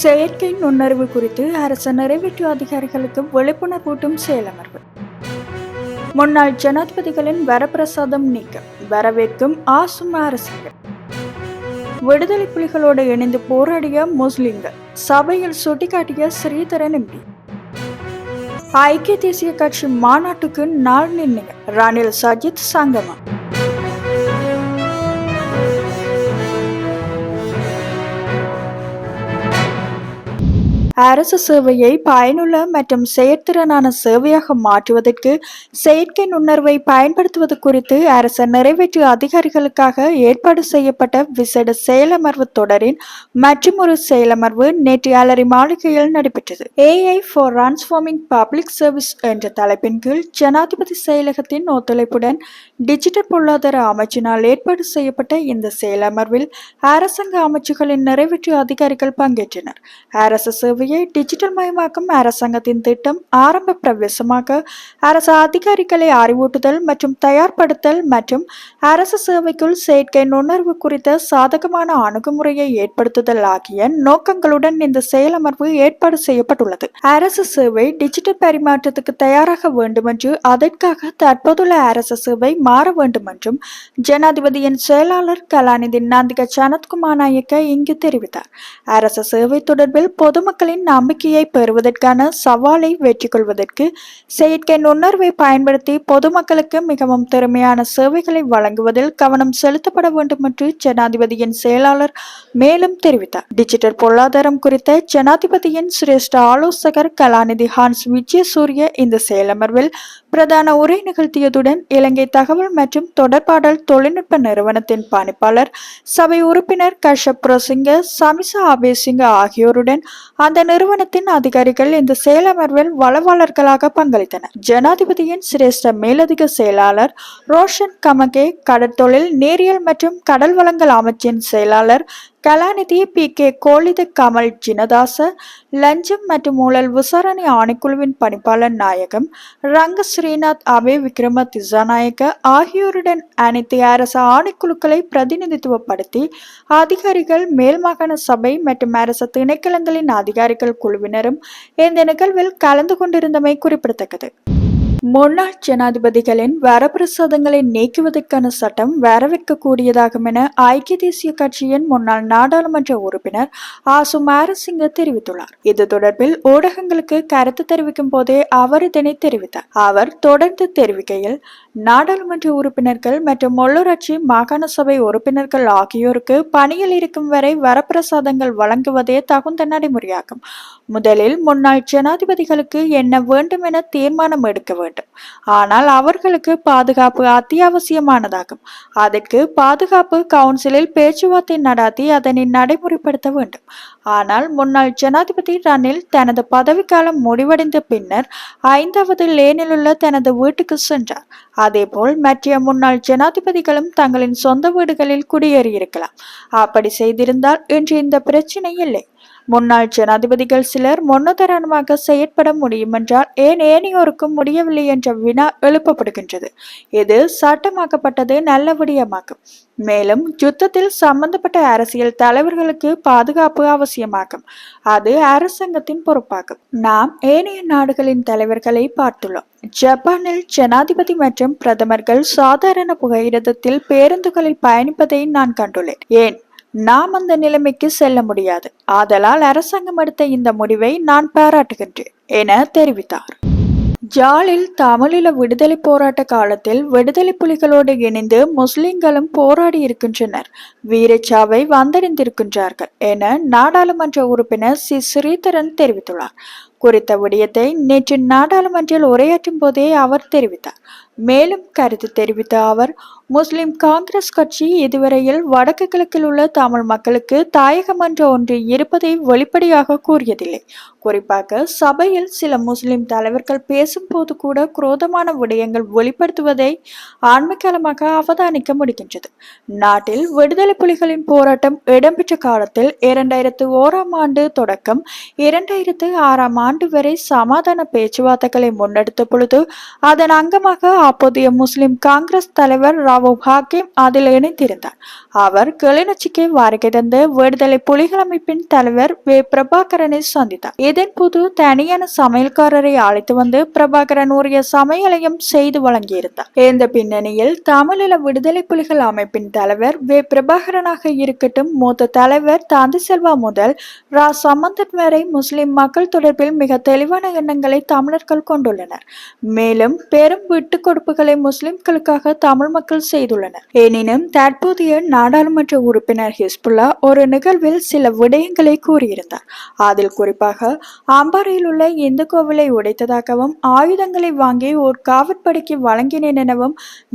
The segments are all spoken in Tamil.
செயற்கை நுண்ணறிவு குறித்து அரசு நிறைவேற்று அதிகாரிகளுக்கு விழிப்புணர்வூட்டும் செயலமர்வு. முன்னாள் ஜனாதிபதிகளின் வரப்பிரசாதம் நீக்கம் வரவேற்கும் ஆசும் அரசுகள் விடுதலை புலிகளோடு இணைந்து போராடிய முஸ்லிம்கள் சபையில் சுட்டிக்காட்டிய ஸ்ரீதரன் எம்பி. ஐக்கிய தேசிய கட்சி மாநாட்டுக்கு நாள் நிர்ணயம் ரணில் சஜித் சங்கமா. அரசு சேவையை பயனுள்ள மற்றும் செயற்திறனான சேவையாக மாற்றுவதற்கு செயற்கை நுண்ணறிவை பயன்படுத்துவது குறித்து அரசு நிறைவேற்று அதிகாரிகளுக்காக ஏற்பாடு செய்யப்பட்ட விசேட செயலமர்வு தொடரின் மற்றொரு செயலமர்வு நேற்று அலரி மாளிகையில் நடைபெற்றது. AI for transforming public service என்ற தலைப்பின் கீழ் ஜனாதிபதி செயலகத்தின் ஒத்துழைப்புடன் டிஜிட்டல் பொருளாதார அமைச்சினால் ஏற்பாடு செய்யப்பட்ட இந்த செயலமர்வில் அரசாங்க அமைச்சுகளின் நிறைவேற்று அதிகாரிகள் பங்கேற்றனர். அரசு சேவையை டிஜிட்டல் மயமாக்கும் அரசாங்கத்தின் திட்டம் ஆரம்ப பிரவேசமாக. அரசு அதிகாரிகளை அறிவூட்டுதல் மற்றும் தயார்படுத்தல் மற்றும் அரசு சேவைக்குள் செயற்கை நுண்ணறிவு குறித்த சாதகமான அணுகுமுறையை ஏற்படுத்துதல் ஆகிய நோக்கங்களுடன் இந்த செயலமர்வு ஏற்பாடு செய்யப்பட்டுள்ளது. அரசு சேவை டிஜிட்டல் பரிமாற்றத்துக்கு தயாராக வேண்டும் என்று அதற்காக தற்போதுள்ள அரசு சேவை மாற வேண்டும் என்றும் ஜனாதிபதியின் செயலாளர் கலாநிதி நந்திக சனத்குமார் நாயக்க இங்கு தெரிவித்தார். அரசு சேவை தொடர்பில் பொதுமக்களின் நம்பிக்கையை பெறுவதற்கான சவாலை வெற்றி கொள்வதற்கு செயற்கை நுண்ணறிவை பயன்படுத்தி பொதுமக்களுக்கு மிகவும் திறமையான சேவைகளை வழங்குவதில் கவனம் செலுத்தப்பட வேண்டும் என்று ஜனாதிபதியின் செயலாளர் மேலும் தெரிவித்தார். டிஜிட்டல் பொருளாதாரம் குறித்த ஜனாதிபதியின் சிரேஷ்ட ஆலோசகர் கலாநிதி ஹான்ஸ் விஜயசூரிய இந்த செயலமர்வில் பிரதான உரை நிகழ்த்தியதுடன் இலங்கை தகவல் மற்றும் தொடர்பாடல் தொழில்நுட்ப நிறுவனத்தின் பணிப்பாளர் சபை உறுப்பினர் கஷப் பிரசிங்க சமிசா அபேசிங்க ஆகியோருடன் அந்த நிறுவனத்தின் அதிகாரிகள் இந்த செயலமர்வில் வளவாளர்களாக பங்களித்தனர். ஜனாதிபதியின் சிரேஷ்ட மேலதிக செயலாளர் ரோஷன் கமகே கடற்தொழில் நேரியல் மற்றும் கடல் வளங்கள் அமைச்சின் செயலாளர் கலாநிதி பி. கே. கோலித கமல் ஜினதாச லஞ்சம் மற்றும் ஊழல் விசாரணை ஆணைக்குழுவின் பணிப்பாளர் நாயகம் ரங்க ஸ்ரீநாத் அபே விக்ரம திசாநாயக்க ஆகியோருடன் அனைத்து அரசு ஆணைக்குழுக்களை பிரதிநிதித்துவப்படுத்தி அதிகாரிகள் மேல் மாகாண சபை மற்றும் அரசு திணைக்களங்களின் அதிகாரிகள் குழுவினரும் இந்த நிகழ்வில் கலந்து கொண்டிருந்தமை குறிப்பிடத்தக்கது. முன்னாள் ஜனாதிபதிகளின் வரப்பிரசாதங்களை நீக்குவதற்கான சட்டம் வரவேற்கக்கூடியதாகும் என ஐக்கிய தேசிய கட்சியின் முன்னாள் நாடாளுமன்ற உறுப்பினர் ஆசு மாரசிங்க தெரிவித்துள்ளார். இது தொடர்பில் ஊடகங்களுக்கு கருத்து தெரிவிக்கும் போதே அவர் இதனை தெரிவித்தார். அவர் தொடர்ந்து தெரிவிக்கையில் நாடாளுமன்ற உறுப்பினர்கள் மற்றும் உள்ளூராட்சி மாகாண சபை உறுப்பினர்கள் ஆகியோருக்கு பணியில் இருக்கும் வரை வரப்பிரசாதங்கள் வழங்குவதே தகுந்த நடைமுறையாகும். முதலில் முன்னாள் ஜனாதிபதிகளுக்கு என்ன வேண்டும் என தீர்மானம் எடுக்க வேண்டும். ஆனால் அவர்களுக்கு பாதுகாப்பு அத்தியாவசியமானதாகும். அதற்கு பாதுகாப்பு கவுன்சிலில் பேச்சுவார்த்தை நடாத்தி அதனை நடைமுறைப்படுத்த வேண்டும். ஆனால் முன்னாள் ஜனாதிபதி ரணில் தனது பதவிக்காலம் முடிவடைந்த பின்னர் ஐந்தாவது லேனில் உள்ள தனது வீட்டுக்கு சென்றார். அதேபோல் மற்ற முன்னாள் ஜனாதிபதிகளும் தங்களின் சொந்த வீடுகளில் குடியேறியிருக்கலாம். அப்படி செய்திருந்தால் இன்று இந்த பிரச்சனை இல்லை. முன்னாள் ஜனாதிபதிகள் சிலர் முன்னுதாரணமாக செயற்பட முடியும் என்றால் ஏன் ஏனையோருக்கும் முடியவில்லை என்ற வினா எழுப்பப்படுகின்றது. இது சட்டமாக்கப்பட்டது நல்ல விடயமாகும் மேலும் யுத்தத்தில் சம்பந்தப்பட்ட அரசியல் தலைவர்களுக்கு பாதுகாப்பு அவசியமாகும். அது அரசாங்கத்தின் பொறுப்பாகும். நாம் ஏனைய நாடுகளின் தலைவர்களை பார்த்துள்ளோம். ஜப்பானில் ஜனாதிபதி மற்றும் பிரதமர்கள் சாதாரண புகையிரதத்தில் பேருந்துகளில் பயணிப்பதை நான் கண்டுள்ளேன். ஏன்? நாம் அந்த நிலைமைக்கு செல்ல முடியாது. ஆதலால் அரசாங்கம் எடுத்த இந்த முடிவை நான் பாராட்டுகின்றேன் என தெரிவித்தார். ஜாலில் தமிழீழ விடுதலை போராட்ட காலத்தில் விடுதலை புலிகளோடு இணைந்து முஸ்லிம்களும் போராடி இருக்கின்றனர். வீரச்சாவை வந்தடைந்திருக்கின்றார்கள் என நாடாளுமன்ற உறுப்பினர் சி. ஸ்ரீதரன் தெரிவித்துள்ளார். குறித்த விடயத்தை நேற்று நாடாளுமன்றில் உரையாற்றும் போதே அவர் தெரிவித்தார். மேலும் கருத்து தெரிவித்த அவர் முஸ்லிம் காங்கிரஸ் கட்சி இதுவரையில் வடக்கு கிழக்கில் உள்ள தமிழ் மக்களுக்கு தாயகம் என்ற ஒன்று இருப்பதை வெளிப்படையாக கூறியதில்லை. குறிப்பாக சபையில் சில முஸ்லிம் தலைவர்கள் பேசும்போது கூட குரோதமான விடயங்கள் வெளிப்படுத்துவதை ஆன்மீகமாக அவதானிக்க முடிகின்றது. நாட்டில் விடுதலை புலிகளின் போராட்டம் இடம்பெற்ற காலத்தில் இரண்டாயிரத்து ஓராம் ஆண்டு தொடக்கம் இரண்டாயிரத்து ஆறாம் ஆண்டு ஆண்டு வரை சமாதான பேச்சுவார்த்தைகளை முன்னெடுத்த பொழுது அதன் அங்கமாக அப்போதைய முஸ்லிம் காங்கிரஸ் தலைவர் ராவோ ஹாக்கிம் அதில் இணைந்திருந்தார். அவர் கிளிநொச்சிக்கு வருகை தந்து விடுதலை புலிகள் அமைப்பின் தலைவர் வே. பிரபாகரனை சந்தித்தார். இதன் போது தனியான சமையல்காரரை அழைத்து வந்து பிரபாகரன் உரிய சமையலையும் செய்து வழங்கியிருந்தார். இந்த பின்னணியில் தமிழீழ விடுதலை புலிகள் அமைப்பின் தலைவர் வே. பிரபாகரனாக இருக்கட்டும் மூத்த தலைவர் தாந்தி செல்வா முதல் ரா. சம்பந்தன் வரை முஸ்லிம் மக்கள் தொடர்பில் மிக தெளிவான எண்ணங்களை தமிழர்கள் கொண்டுள்ளனர். மேலும் பெரும் விட்டுக் கொடுப்புகளை முஸ்லிம்களுக்காக தமிழ் மக்கள் செய்துள்ளனர். எனினும் தற்போதைய நாடாளுமன்ற உறுப்பினர் ஹிஸ்புல்லா ஒரு நிகழ்வில் சில விடயங்களை கூறியிருந்தார். அதில் குறிப்பாக அம்பாறையில் உள்ள இந்து கோவிலை உடைத்ததாகவும் ஆயுதங்களை வாங்கி ஓர் காவற்படைக்கு வழங்கினேன் எனவும்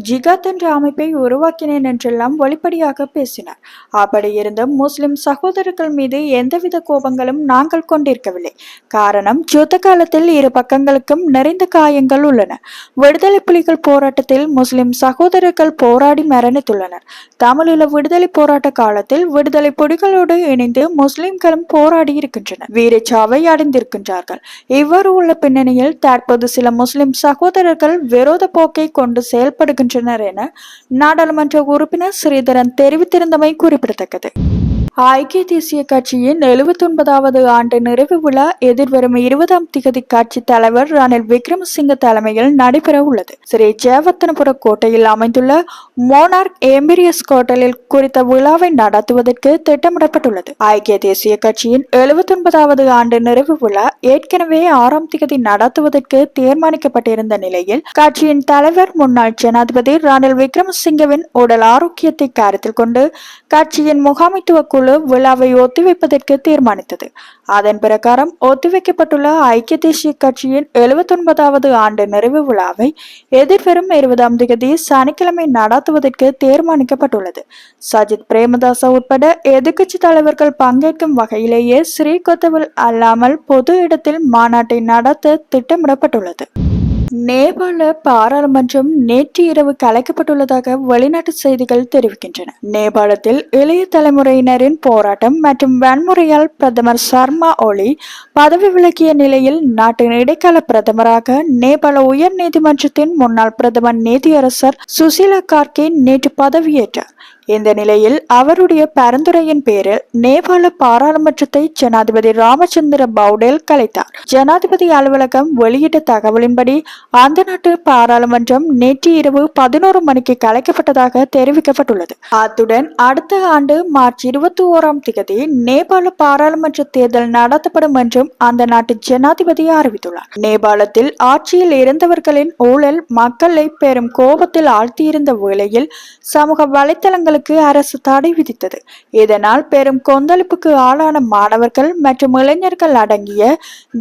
ஜிகாத் என்ற அமைப்பை உருவாக்கினேன் என்றெல்லாம் வெளிப்படையாக பேசினார். அப்படி இருந்தும் முஸ்லிம் சகோதரர்கள் மீது எந்தவித கோபங்களும் நாங்கள் கொண்டிருக்கவில்லை. காரணம் யுத்த காலத்தில் இரு பக்கங்களுக்கும் நிறைந்த காயங்கள் உள்ளன. விடுதலை புலிகள் போராட்டத்தில் முஸ்லிம் சகோதரர்கள் போராடி மரணித்துள்ளனர். தமிழீழ விடுதலை போராட்ட காலத்தில் விடுதலை புலிகளோடு இணைந்து முஸ்லிம்களும் போராடி இருக்கின்றனர். வீரச்சாவை அடைந்திருக்கின்றார்கள். இவ்வாறு உள்ள பின்னணியில் தற்போது சில முஸ்லிம் சகோதரர்கள் விரோத போக்கை கொண்டு செயல்படுகின்றனர் என நாடாளுமன்ற உறுப்பினர் ஸ்ரீதரன் தெரிவித்திருந்தமை குறிப்பிடத்தக்கது. ஐக்கிய தேசிய கட்சியின் எழுபத்தி ஒன்பதாவது ஆண்டு நிறைவு விழா எதிர்வரும் இருபதாம் திகதி கட்சி தலைவர் ரணில் விக்ரமசிங்க தலைமையில் நடைபெற உள்ளது. ஸ்ரீ ஜெயவர்த்தனபுர கோட்டையில் அமைந்துள்ள மோனார்க் எம்பிரியஸ் கோட்டலில் குறித்த விழாவை நடத்துவதற்கு திட்டமிடப்பட்டுள்ளது. ஐக்கிய தேசிய கட்சியின் எழுபத்தி ஒன்பதாவது ஆண்டு நிறைவு விழா ஏற்கனவே ஆறாம் திகதி நடத்துவதற்கு தீர்மானிக்கப்பட்டிருந்த நிலையில் கட்சியின் தலைவர் முன்னாள் ஜனாதிபதி ரணில் விக்ரமசிங்கவின் உடல் ஆரோக்கியத்தை கருத்தில் கொண்டு கட்சியின் முகாமைத்துவ குழு விழாவை ஒத்திவைப்பதற்கு தீர்மானித்தது. அதன் பிரகாரம் ஒத்திவைக்கப்பட்டுள்ள ஐக்கிய தேசிய கட்சியின் எழுபத்தொன்பதாவது ஆண்டு நிறைவு விழாவை எதிர்வரும் இருபதாம் தேதி சனிக்கிழமை நடத்துவதற்கு தீர்மானிக்கப்பட்டுள்ளது. சஜித் பிரேமதாச உட்பட எதிர்க்கட்சி தலைவர்கள் பங்கேற்கும் வகையிலேயே ஸ்ரீகொத்தவில் அல்லாமல் பொது இடத்தில் மாநாட்டை நடத்த திட்டமிடப்பட்டுள்ளது. நேபாள பாராளுமன்றம் நேற்று இரவு கலைக்கப்பட்டுள்ளதாக வெளிநாட்டு செய்திகள் தெரிவிக்கின்றன. நேபாளத்தில் இளைய தலைமுறையினரின் போராட்டம் மற்றும் வன்முறையால் பிரதமர் சர்மா ஒலி பதவி விலகிய நிலையில் நாட்டின் இடைக்கால பிரதமராக நேபாள உயர் நீதிமன்றத்தின் முன்னாள் பிரதமர் நீதியரசர் சுசீலா கார்கே நேற்று பதவியேற்றார். இந்த நிலையில் அவருடைய பரிந்துரையின் பேரில் நேபாள பாராளுமன்றத்தை ஜனாதிபதி ராமச்சந்திர பவுடேல் கலைத்தார். ஜனாதிபதி அலுவலகம் வெளியிட்ட தகவலின்படி அந்த நாட்டு பாராளுமன்றம் நேற்று இரவு பதினோரு மணிக்கு கலைக்கப்பட்டதாக தெரிவிக்கப்பட்டுள்ளது. அத்துடன் அடுத்த ஆண்டு மார்ச் இருபத்தி ஓராம் தேதி நேபாள பாராளுமன்ற தேர்தல் நடத்தப்படும் என்றும் அந்த நாட்டு ஜனாதிபதி அறிவித்துள்ளார். நேபாளத்தில் ஆட்சியில் இருந்தவர்களின் ஊழல் மக்களை பெரும் கோபத்தில் ஆழ்த்தியிருந்த வேளையில் சமூக மாணவர்களுக்கு அரசு தடை விதித்தது. இதனால் பெரும் கொந்தளிப்புக்கு ஆளான மாணவர்கள் மற்றும் இளைஞர்கள் அடங்கிய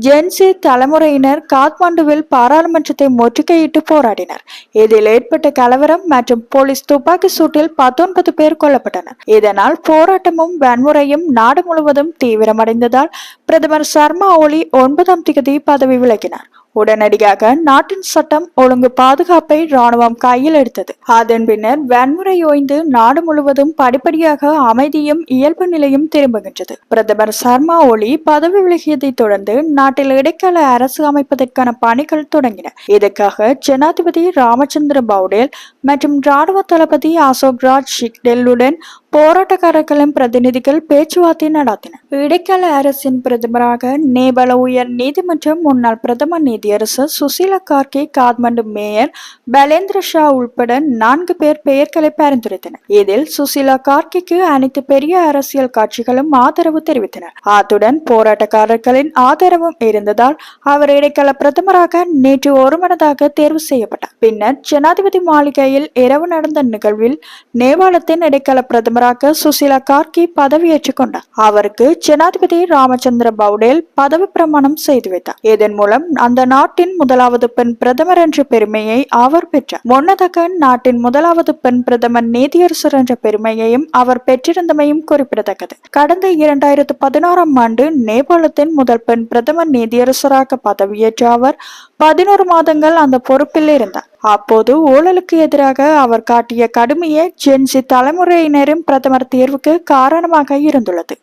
ஜென்சி தலைமுறையினர் காத்மாண்டுவில் பாராளுமன்றத்தை முற்றுகையிட்டு போராடினர். இதில் ஏற்பட்ட கலவரம் மற்றும் போலீஸ் துப்பாக்கி சூட்டில் பத்தொன்பது பேர் கொல்லப்பட்டனர். இதனால் போராட்டமும் வன்முறையும் நாடு முழுவதும் தீவிரமடைந்ததால் பிரதமர் சர்மா ஒலி ஒன்பதாம் தேதி பதவி விலகினார். உடனடியாக நாட்டின் சட்டம் ஒழுங்கு பாதுகாப்பை ராணுவம் கையில் எடுத்தது. அதன் பின்னர் வன்முறை ஓய்ந்து நாடு முழுவதும் படிப்படியாக அமைதியும் இயல்பு நிலையும் திரும்புகின்றது. பிரதமர் சர்மா ஒலி பதவி விலகியதை தொடர்ந்து நாட்டில் இடைக்கால அரசு அமைப்பதற்கான பணிகள் தொடங்கின. இதற்காக ஜனாதிபதி ராமச்சந்திர பவுடேல் மற்றும் ராணுவ தளபதி அசோக் ராஜ் ஷிக்டெல்லுடன் போராட்டக்காரர்களின் பிரதிநிதிகள் பேச்சுவார்த்தை நடத்தினர். இடைக்கால அரசின் பிரதமராக நேபாள உயர் நீதிமன்றம் முன்னாள் பிரதம நீதியரசர் சுசீலா கார்கே காத்மண்டு மேயர் பலேந்திர ஷா உட்பட நான்கு பேர் பெயர்களை பரிந்துரைத்தனர். இதில் சுசீலா கார்கேக்கு அனைத்து பெரிய அரசியல் கட்சிகளும் ஆதரவு தெரிவித்தனர். அத்துடன் போராட்டக்காரர்களின் ஆதரவும் இருந்ததால் அவர் இடைக்கால பிரதமராக நேற்று ஒருமனதாக தேர்வு செய்யப்பட்டார். பின்னர் ஜனாதிபதி மாளிகையில் இரவு நடந்த நிகழ்வில் நேபாளத்தின் இடைக்கால பிரதமர் பிரதமராக சுசிலா கார்கி பதவியேற்றுக் கொண்டார். அவருக்கு ஜனாதிபதி ராமச்சந்திர பவுடேல் பதவி பிரமாணம் செய்து வைத்தார். இதன் மூலம் அந்த நாட்டின் முதலாவது பெண் பிரதமர் என்ற பெருமையை அவர் பெற்றார். முன்னதாக நாட்டின் முதலாவது பெண் பிரதமர் நீதியரசர் என்ற பெருமையையும் அவர் பெற்றிருந்தமையும் குறிப்பிடத்தக்கது. கடந்த இரண்டாயிரத்து பதினாறாம் ஆண்டு நேபாளத்தின் முதல் பெண் பிரதமர் நீதியரசராக பதவியேற்ற அவர் பதினோரு மாதங்கள் அந்த பொறுப்பில் இருந்தார். அப்போது ஊழலுக்கு எதிராக அவர் காட்டிய கடுமையே ஜென்சி தலைமுறையினரின் பிரதமர் தேர்வுக்கு காரணமாக இருந்துள்ளது.